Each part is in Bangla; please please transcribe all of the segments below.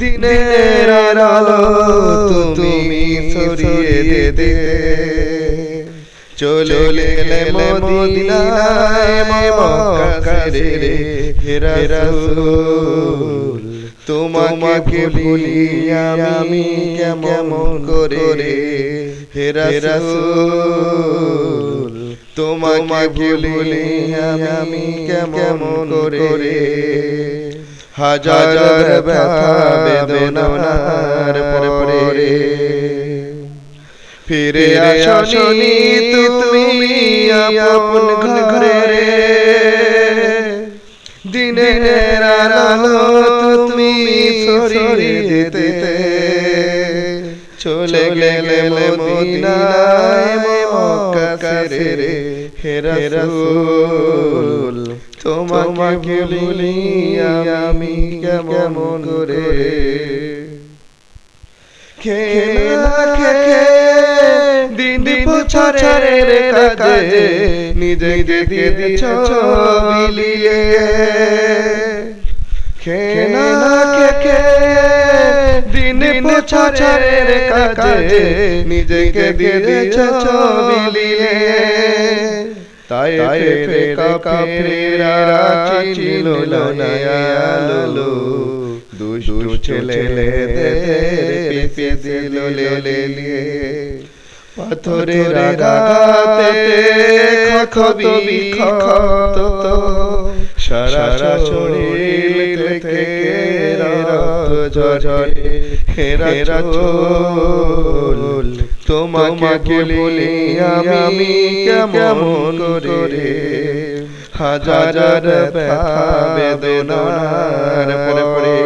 দিনের আলো তুমি সরিয়ে দিতে। চলে গেলে মদিনায় মক্কা রে হে রাসূল তোমাকে ভুলি আমি কেমন করে হে রাসূল তোমাকে ভুলি আমি কেমন করে? হাজার ব্যথা ফিরে আসনি তুমি আপন ঘরে। দিনের আলো তুমি সরিয়ে দিতে চলে গেলে মদিনায় মক্কা রে হে রাসূল। তোমাকে ভুলি আমি কেমন করে? খেলা দিন বছরের কাজে নিজেকে দিয়েছ বিলিয়ে। খেলা খেয়ে দিন বছরের কাজে নিজেকে দিয়েছ বিলিয়ে। তাই ফেরে কাফেরা ছিল না আলো দুষ্টু ছেলেদের পিপে দিল লেলিয়ে। পাথরের আঘাতে ক্ষত বিক্ষত সারা শরীর থেকে রক্ত ঝরে হেরা চোল। তোমাকে বলি আমি কেমন করে? হাজার ব্যথা বেদনার পরে।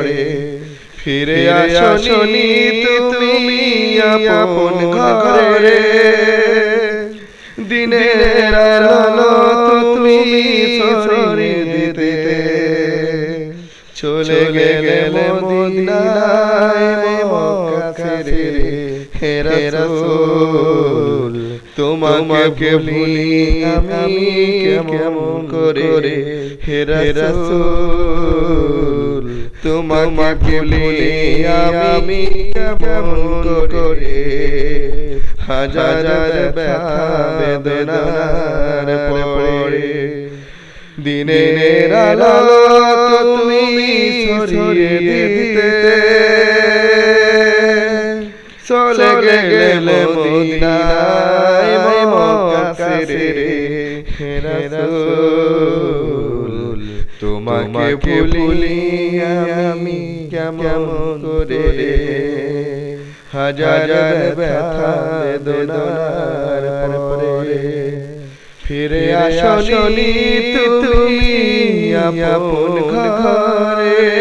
ফিরে আসনি তুমি আপন ঘরে। দিনের আলো তুমি সরিয়ে দিতে। চলে গেলে মদিনায় মক্কা রে হে রাসূল। তোমাকে ভুলি আমি কেমন করে হে রাসূল। তোমাকে ভুলি আমি কেমন করে হাজার ব্যথা বেদনার পরে দিনের আলো তুমি সরিয়ে দিতে চলে গেলে মদিনায় মক্কা রে রাসূল তোমাকে ভুলি আমি কেমন করে হাজার ব্যথা বেদনার পরে ফিরে আসনি তুমি আপন ঘরে।